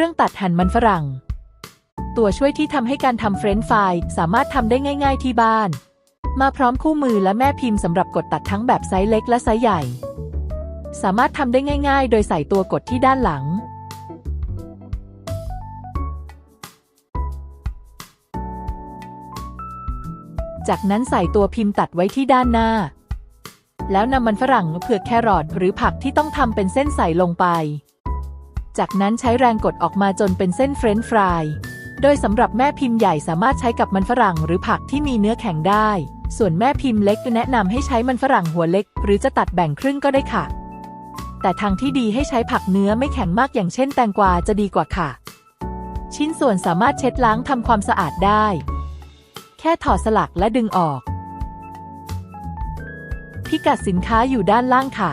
รื่องตัดหั่นมันฝรั่ง ตัวช่วยที่ทำให้การทำเฟรนช์ฟรายสามารถทำได้ง่าย ๆ ที่บ้าน มาพร้อมคู่มือและแม่พิมพ์สำหรับกดตัดทั้งแบบไซส์เล็กและไซส์ใหญ่ สามารถทำได้ง่าย ๆ โดยใส่ตัวกดที่ด้านหลังจากนั้นใส่ตัวพิมพ์ตัดไว้ที่ด้านหน้า แล้วนำมันฝรั่งเผือกแครอทหรือผักที่ต้องทำเป็นเส้นใส่ลงไป จากนั้นใช้แรงกดออกมาจนเป็นเส้นเฟรนช์ฟราย โดยสำหรับแม่พิมพ์ใหญ่สามารถใช้กับมันฝรั่งหรือผักที่มีเนื้อแข็งได้ ส่วนแม่พิมพ์เล็กแนะนำให้ใช้มันฝรั่งหัวเล็ก หรือจะตัดแบ่งครึ่งก็ได้ค่ะ แต่ทางที่ดีให้ใช้ผักเนื้อไม่แข็งมากอย่างเช่นแตงกวาจะดีกว่าค่ะ ชิ้นส่วนสามารถเช็ดล้างทำความสะอาดได้ แค่ถอดสลักและดึงออก พิกัดสินค้าอยู่ด้านล่างค่ะ